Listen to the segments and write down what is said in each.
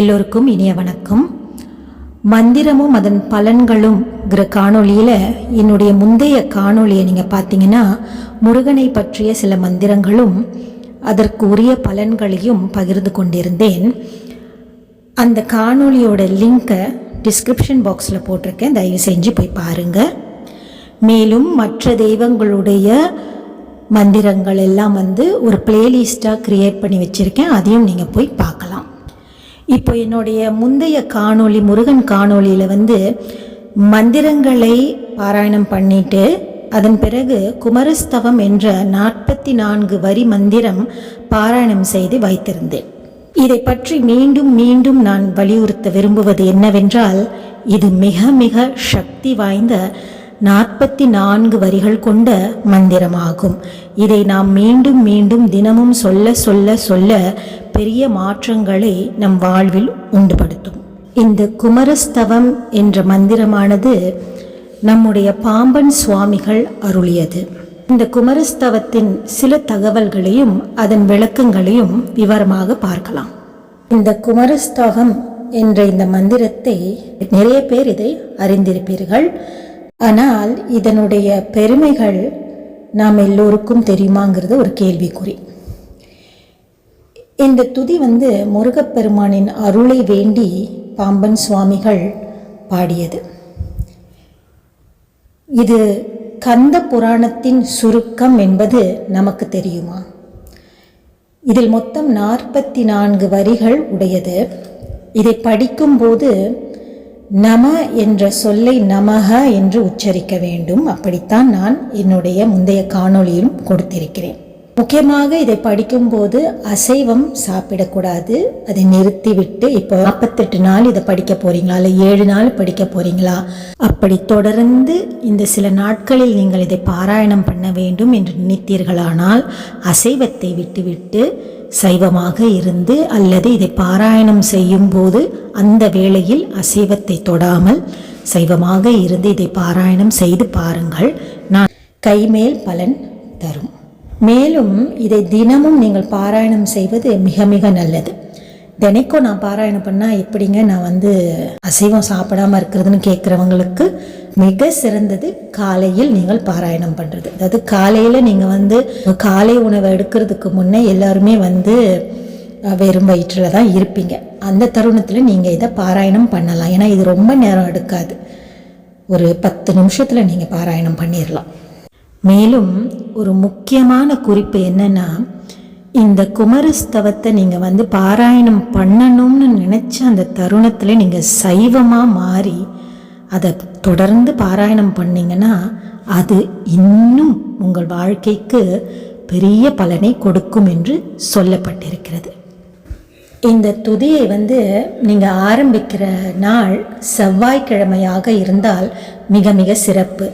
எல்லோருக்கும் இனிய வணக்கம். மந்திரமும் அதன் பலன்களும் காணொளியில் என்னுடைய முந்தைய காணொளியை நீங்கள் பார்த்தீங்கன்னா முருகனை பற்றிய சில மந்திரங்களும் அதற்கு உரிய பலன்களையும் பகிர்ந்து கொண்டிருந்தேன். அந்த காணொளியோட லிங்கை டிஸ்கிரிப்ஷன் பாக்ஸில் போட்டிருக்கேன். தயவு செஞ்சு போய் பாருங்கள் மேலும் மற்ற தெய்வங்களுடைய மந்திரங்கள் எல்லாம் வந்து ஒரு பிளேலிஸ்ட்டாக க்ரியேட் பண்ணி வச்சுருக்கேன். அதையும் நீங்கள் போய் பார்க்கலாம். இப்போ என்னுடைய முந்தைய காணொளி முருகன் காணொளியில் வந்து மந்திரங்களை பாராயணம் பண்ணிட்டு அதன் பிறகு குமரஸ்தவம் என்ற நாற்பத்தி நான்கு வரி மந்திரம் பாராயணம் செய்து வைத்திருந்தேன். இதை பற்றி மீண்டும் மீண்டும் நான் வலியுறுத்த விரும்புவது என்னவென்றால் இது மிக மிக சக்தி வாய்ந்த நாற்பத்தி நான்கு வரிகள் கொண்ட மந்திரமாகும். இதை நாம் மீண்டும் மீண்டும் தினமும் சொல்ல சொல்ல சொல்ல பெரிய மாற்றங்களை நம் வாழ்வில் உண்டுபடுத்தும். இந்த குமரஸ்தவம் என்ற மந்திரமானது நம்முடைய பாம்பன் சுவாமிகள் அருளியது. இந்த குமரஸ்தவத்தின் சில தகவல்களையும் அதன் விளக்கங்களையும் விவரமாக பார்க்கலாம். இந்த குமரஸ்தவம் என்ற இந்த மந்திரத்தை நிறைய பேர் இதை அறிந்திருப்பீர்கள். ஆனால் இதனுடைய பெருமைகள் நாம் எல்லோருக்கும் தெரியுமாங்கிறது ஒரு கேள்விக்குறி. இந்த துதி வந்து முருகப்பெருமானின் அருளை வேண்டி பாம்பன் சுவாமிகள் பாடியது. இது கந்த புராணத்தின் சுருக்கம் என்பது நமக்கு தெரியுமா? இதில் மொத்தம் நாற்பத்தி நான்கு வரிகள் உடையது. இதை படிக்கும்போது நம என்ற சொல்லை நமக என்று உச்சரிக்க வேண்டும். அப்படித்தான் நான் என்னுடைய முந்தைய காணொளியிலும் கொடுத்திருக்கிறேன். முக்கியமாக இதை படிக்கும்போது அசைவம் சாப்பிடக்கூடாது. அதை நிறுத்திவிட்டு இப்போ நாற்பத்தெட்டு நாள் இதை படிக்க போறீங்களா? இல்லை ஏழு நாள் படிக்க போறீங்களா? அப்படி தொடர்ந்து இந்த சில நாட்களில் நீங்கள் இதை பாராயணம் பண்ண வேண்டும் என்று நினைத்தீர்களானால் அசைவத்தை விட்டுவிட்டு சைவமாக இருந்து அல்லது இதை பாராயணம் செய்யும் போது அந்த வேளையில் அசைவத்தை தொடாமல் சைவமாக இருந்து இதை பாராயணம் செய்து பாருங்கள். நான் கைமேல் பலன் தரும். மேலும் இதை தினமும் நீங்கள் பாராயணம் செய்வது மிக மிக நல்லது. தினைக்கும் நான் பாராயணம் பண்ணால் எப்படிங்க நான் வந்து அசைவம் சாப்பிடாம இருக்கிறதுன்னு கேட்குறவங்களுக்கு மிக சிறந்தது காலையில் நீங்கள் பாராயணம் பண்ணுறது அதாவது காலையில் நீங்கள் வந்து காலை உணவை எடுக்கிறதுக்கு முன்னே எல்லாருமே வந்து வெறும் வயிற்றில் தான் இருப்பீங்க. அந்த தருணத்தில் நீங்கள் இதை பாராயணம் பண்ணலாம். ஏன்னா இது ரொம்ப நேரம் எடுக்காது. ஒரு பத்து நிமிஷத்தில் நீங்கள் பாராயணம் பண்ணிடலாம் மேலும் ஒரு முக்கியமான குறிப்பு என்னென்னா இந்த குமரஸ்தவத்தை நீங்கள் வந்து பாராயணம் பண்ணணும்னு நினச்ச அந்த தருணத்தில் நீங்கள் சைவமாக மாறி அதை தொடர்ந்து பாராயணம் பண்ணீங்கன்னா அது இன்னும் உங்கள் வாழ்க்கைக்கு பெரிய பலனை கொடுக்கும் என்று சொல்லப்பட்டிருக்கிறது. இந்த துதியை வந்து நீங்கள் ஆரம்பிக்கிற நாள் செவ்வாய்க்கிழமையாக இருந்தால் மிக மிக சிறப்பு.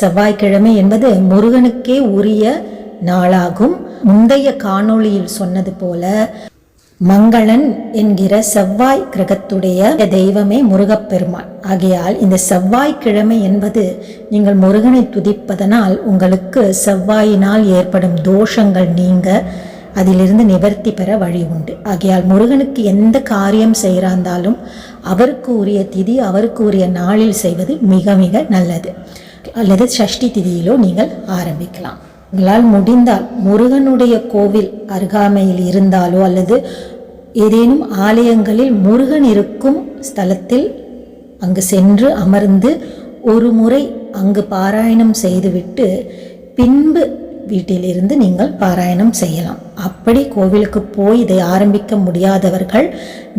செவ்வாய்க்கிழமை என்பது முருகனுக்கே உரிய நாளாகும். முந்தைய காணொளியில் சொன்னது போல மங்களன் என்கிற செவ்வாய் கிரகத்துடைய தெய்வமே முருகப்பெருமான். ஆகையால் இந்த செவ்வாய்க்கிழமை என்பது நீங்கள் முருகனை துதிப்பதனால் உங்களுக்கு செவ்வாயினால் ஏற்படும் தோஷங்கள் நீங்க அதிலிருந்து நிவர்த்தி பெற வழி உண்டு. ஆகையால் முருகனுக்கு எந்த காரியம் செய்கிறாந்தாலும் அவருக்கு உரிய திதி அவருக்கு உரிய நாளில் செய்வது மிக மிக நல்லது. அல்லது சஷ்டி திதியிலோ நீங்கள் ஆரம்பிக்கலாம். உங்களால் முடிந்தால் முருகனுடைய கோவில் அருகாமையில் இருந்தாலோ அல்லது ஏதேனும் ஆலயங்களில் முருகன் இருக்கும் ஸ்தலத்தில் அங்கு சென்று அமர்ந்து ஒரு முறை அங்கு பாராயணம் செய்துவிட்டு பின்பு வீட்டிலிருந்து நீங்கள் பாராயணம் செய்யலாம். அப்படி கோவிலுக்கு போய் இதை ஆரம்பிக்க முடியாதவர்கள்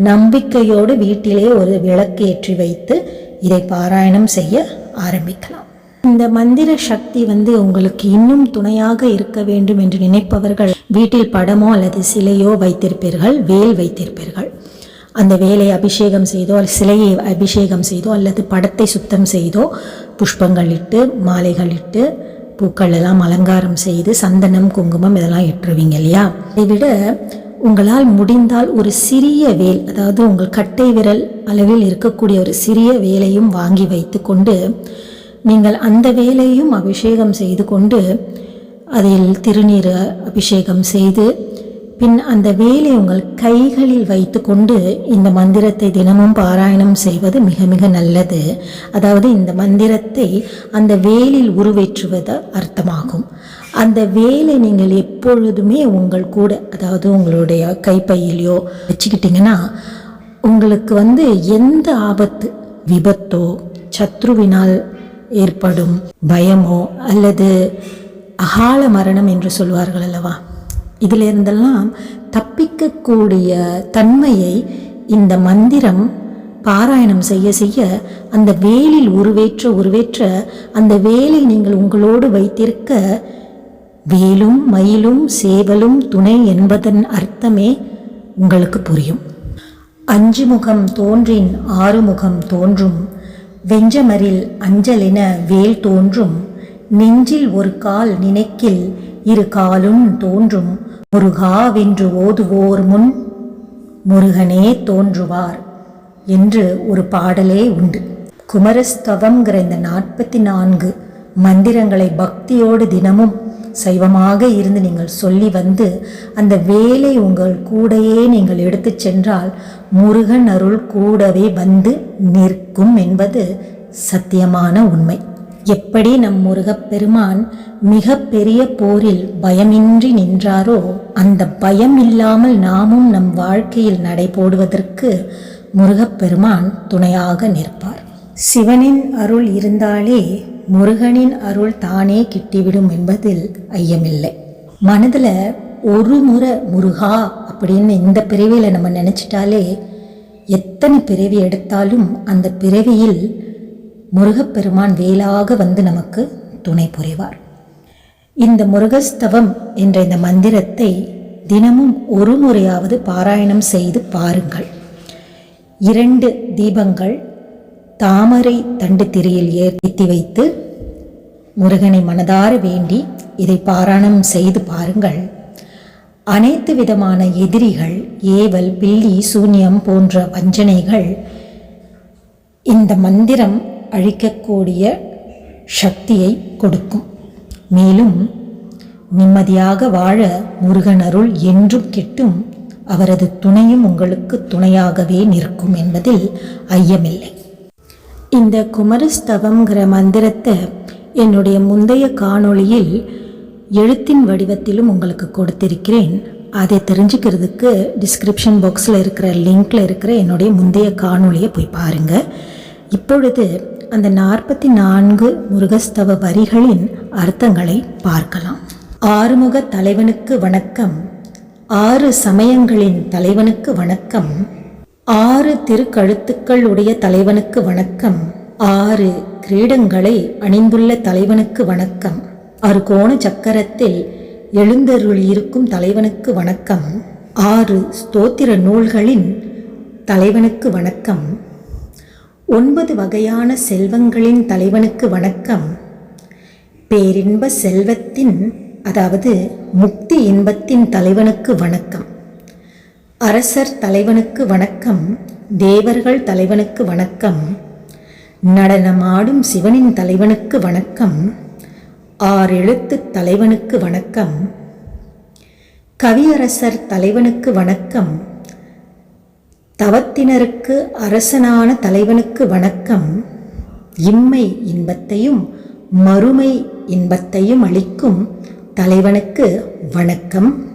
நம்பிக்கையோடு வீட்டிலே ஒரு விளக்கு ஏற்றி வைத்து இதை பாராயணம் செய்ய ஆரம்பிக்கலாம். இந்த மந்திர சக்தி வந்து உங்களுக்கு இன்னும் துணையாக இருக்க வேண்டும் என்று நினைப்பவர்கள் வீட்டில் படமோ அல்லது சிலையோ வைத்திருப்பீர்கள் வேல் வைத்திருப்பீர்கள். அந்த வேலை அபிஷேகம் செய்தோ அல்லது சிலையை அபிஷேகம் செய்தோ அல்லது படத்தை சுத்தம் செய்தோ புஷ்பங்கள் இட்டு மாலைகள் இட்டு பூக்கள் எல்லாம் அலங்காரம் செய்து சந்தனம் குங்குமம் இதெல்லாம் இட்டுருவீங்க இல்லையா? இதை விட உங்களால் முடிந்தால் ஒரு சிறிய வேல் அதாவது உங்கள் கட்டை விரல் அளவில் இருக்கக்கூடிய ஒரு சிறிய வேலையும் வாங்கி வைத்துக்கொண்டு நீங்கள் அந்த வேலையும் அபிஷேகம் செய்து கொண்டு அதில் திருநீர் அபிஷேகம் செய்து பின் அந்த வேலை உங்கள் கைகளில் வைத்துக்கொண்டு இந்த மந்திரத்தை தினமும் பாராயணம் செய்வது மிக மிக நல்லது. அதாவது இந்த மந்திரத்தை அந்த வேலில் உருவேற்றுவது அர்த்தமாகும். அந்த வேலை நீங்கள் எப்பொழுதுமே உங்கள் கூட அதாவது உங்களுடைய கைப்பையிலையோ வச்சுக்கிட்டிங்கன்னா உங்களுக்கு வந்து எந்த ஆபத்து விபத்தோ சத்ருவினால் ஏற்படும் பயமோ அல்லது அகால மரணம் என்று சொல்வார்கள் அல்லவா? இதிலிருந்தெல்லாம் தப்பிக்கக்கூடிய தன்மையை இந்த மந்திரம் பாராயணம் செய்ய செய்ய அந்த வேலில் உருவேற்ற உருவேற்ற அந்த வேலை நீங்கள் உங்களோடு வைத்திருக்க வேலும் மயிலும் சேவலும் துணை என்பதன் அர்த்தமே உங்களுக்கு புரியும். அஞ்சு முகம் தோன்றின் ஆறு முகம் தோன்றும். வெஞ்சமரில் அஞ்சலென வேல் தோன்றும். நெஞ்சில் ஒரு கால் நினைக்கில் இரு காலும் தோன்றும். முருகாவென்று ஓதுவோர் முன் முருகனே தோன்றுவார் என்று ஒரு பாடலே உண்டு. குமரஸ்தவங்கிற இந்த நாற்பத்தி நான்கு மந்திரங்களை பக்தியோடு தினமும் சைவமாக இருந்து நீங்கள் சொல்லி வந்து அந்த வேலை உங்கள் கூடையே நீங்கள் எடுத்து சென்றால் முருகன் அருள் கூடவே வந்து நிற்கும் என்பது சத்தியமான உண்மை. எப்படி நம் முருகப்பெருமான் மிக பெரிய போரில் பயமின்றி நின்றாரோ அந்த பயம் இல்லாமல் நாமும் நம் வாழ்க்கையில் நடைபோடுவதற்கு முருகப்பெருமான் துணையாக நிற்பார். சிவனின் அருள் இருந்தாலே முருகனின் அருள் தானே கிட்டிவிடும் என்பதில் ஐயமில்லை. மனதில் ஒரு முறை முருகா அப்படின்னு இந்த பிறவியில் நம்ம நினச்சிட்டாலே எத்தனை பிறவி எடுத்தாலும் அந்த பிறவியில் முருகப்பெருமான் வேலாக வந்து நமக்கு துணை புரிவார். இந்த முருகஸ்தவம் என்ற இந்த மந்திரத்தை தினமும் ஒரு முறையாவது பாராயணம் செய்து பாருங்கள். இரண்டு தீபங்கள் தாமரை தண்டு திரியில் ஏற்றி வைத்து முருகனை மனதார வேண்டி இதை பாராயணம் செய்து பாருங்கள். அனைத்து விதமான எதிரிகள் ஏவல் பில்லி சூன்யம் போன்ற வஞ்சனைகள் இந்த மந்திரம் அழிக்கக்கூடிய சக்தியை கொடுக்கும். மேலும் நிம்மதியாக வாழ முருகன் அருள் என்றும் கிட்டும் அவரது துணையும் உங்களுக்கு துணையாகவே நிற்கும் என்பதில் ஐயமில்லை. இந்த குமரஸ்தவங்கிற மந்திரத்தை என்னுடைய முந்தைய காணொளியில் எழுத்தின் வடிவத்திலும் உங்களுக்கு கொடுத்திருக்கிறேன். அதை தெரிஞ்சுக்கிறதுக்கு டிஸ்கிரிப்ஷன் பாக்ஸில் இருக்கிற லிங்க்ல இருக்கிற என்னுடைய முந்தைய காணொளியை போய் பாருங்கள் இப்பொழுது அந்த நாற்பத்தி நான்கு முருகஸ்தவ வரிகளின் அர்த்தங்களை பார்க்கலாம். ஆறுமுக தலைவனுக்கு வணக்கம். ஆறு சமயங்களின் தலைவனுக்கு வணக்கம். ஆறு திருக்கழுத்துக்கள் உடைய தலைவனுக்கு வணக்கம். ஆறு கிரீடங்களை அணிந்துள்ள தலைவனுக்கு வணக்கம். அறுகோண சக்கரத்தில் எழுந்தருளியிருக்கும் தலைவனுக்கு வணக்கம். ஆறு ஸ்தோத்திர நூல்களின் தலைவனுக்கு வணக்கம். ஒன்பது வகையான செல்வங்களின் தலைவனுக்கு வணக்கம். பேரின்ப செல்வத்தின் அதாவது முக்தி இன்பத்தின் தலைவனுக்கு வணக்கம். அரசர் தலைவனுக்கு வணக்கம் தேவர்கள் தலைவனுக்கு வணக்கம். நடனமாடும் சிவனின் தலைவனுக்கு வணக்கம் ஆறெழுத்து தலைவனுக்கு வணக்கம். கவியரசர் தலைவனுக்கு வணக்கம் தவத்தினருக்கு அரசனான தலைவனுக்கு வணக்கம். இம்மை இன்பத்தையும் மறுமை இன்பத்தையும் அளிக்கும் தலைவனுக்கு வணக்கம்.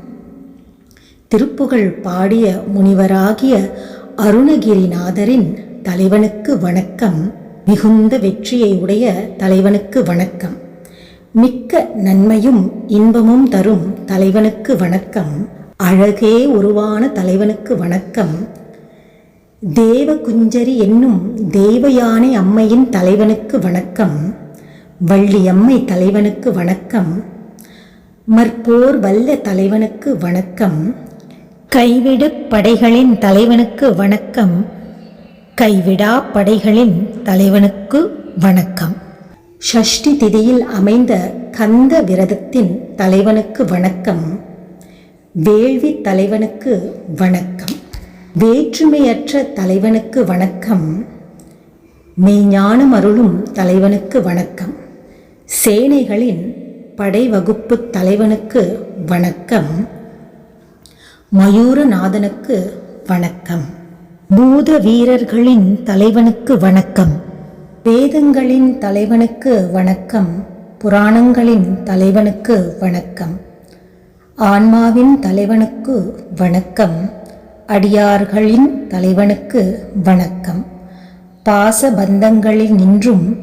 திருப்புகழ் பாடிய முனிவராகிய அருணகிரிநாதரின் தலைவனுக்கு வணக்கம். மிகுந்த வெற்றியை உடைய தலைவனுக்கு வணக்கம். மிக்க நன்மையும் இன்பமும் தரும் தலைவனுக்கு வணக்கம். அழகே உருவான தலைவனுக்கு வணக்கம். தேவ குஞ்சரி என்னும் தேவயானை அம்மையின் தலைவனுக்கு வணக்கம். வள்ளியம்மை தலைவனுக்கு வணக்கம். மற்போர் வல்ல தலைவனுக்கு வணக்கம். கைவிடு படைகளின் தலைவனுக்கு வணக்கம். கைவிடா படைகளின் தலைவனுக்கு வணக்கம். ஷஷ்டி திதியில் அமைந்த கந்த விரதத்தின் தலைவனுக்கு வணக்கம். வேள்வி தலைவனுக்கு வணக்கம். வேற்றுமையற்ற தலைவனுக்கு வணக்கம். மெய்ஞானம் அருளும் தலைவனுக்கு வணக்கம். சேனைகளின் படைவகுப்பு தலைவனுக்கு வணக்கம். மயூரநாதனுக்கு வணக்கம். பூத வீரர்களின் தலைவனுக்கு வணக்கம். வேதங்களின் தலைவனுக்கு வணக்கம். புராணங்களின் தலைவனுக்கு வணக்கம். ஆன்மாவின் தலைவனுக்கு வணக்கம். அடியார்களின் தலைவனுக்கு வணக்கம். பாசபந்தங்களில் நின்றும்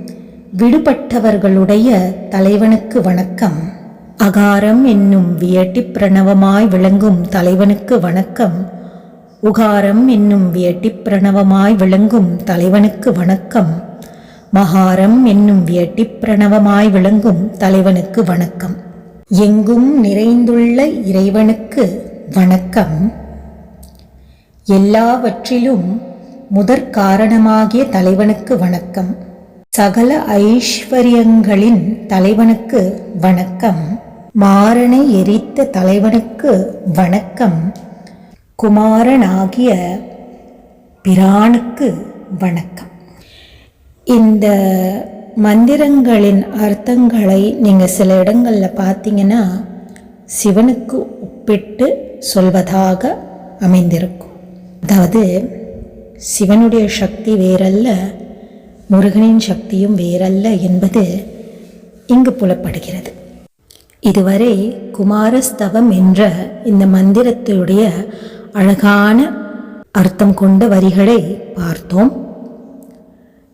விடுபட்டவர்களுடைய தலைவனுக்கு வணக்கம். அகாரம் என்னும் வியட்டி பிரணவமாய் விளங்கும் தலைவனுக்கு வணக்கம். உகாரம் என்னும் வியட்டி பிரணவமாய் விளங்கும் தலைவனுக்கு வணக்கம். மகாரம் என்னும் வியட்டி பிரணவமாய் விளங்கும் தலைவனுக்கு வணக்கம். எங்கும் நிறைந்துள்ள இறைவனுக்கு வணக்கம். எல்லாவற்றிலும் முதற் காரணமாகிய தலைவனுக்கு வணக்கம். சகல ஐஸ்வர்யங்களின் தலைவனுக்கு வணக்கம். மாறனை எரித்த தலைவனுக்கு வணக்கம். குமாரனாகிய பிரானுக்கு வணக்கம். இந்த மந்திரங்களின் அர்த்தங்களை நீங்கள் சில இடங்களில் பார்த்தீங்கன்னா சிவனுக்கு ஒப்பிட்டு சொல்வதாக அமைந்திருக்கும். அதாவது சிவனுடைய சக்தி வேறல்ல முருகனின் சக்தியும் வேறல்ல என்பது இங்கு புலப்படுகிறது. இதுவரை குமாரஸ்தவம் என்ற இந்த மந்திரத்தினுடைய அழகான அர்த்தம் கொண்ட வரிகளை பார்த்தோம்.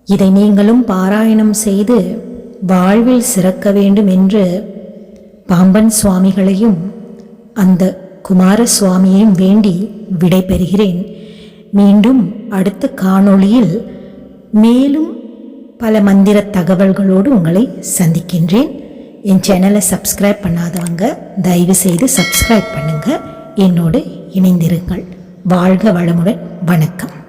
இதை நீங்களும் பாராயணம் செய்து வாழ்வில் சிறக்க வேண்டும் என்று பாம்பன் சுவாமிகளையும் அந்த குமார சுவாமியையும் வேண்டி விடைபெறுகிறேன். மீண்டும் அடுத்த காணொளியில் மேலும் பல மந்திர தகவல்களோடு உங்களை சந்திக்கின்றேன். என் சேனலை சப்ஸ்கிரைப் பண்ணாதவங்க தயவு செய்து சப்ஸ்கிரைப் பண்ணுங்கள் என்னோடு இணைந்திருங்கள். வாழ்க வளமுடன். வணக்கம்.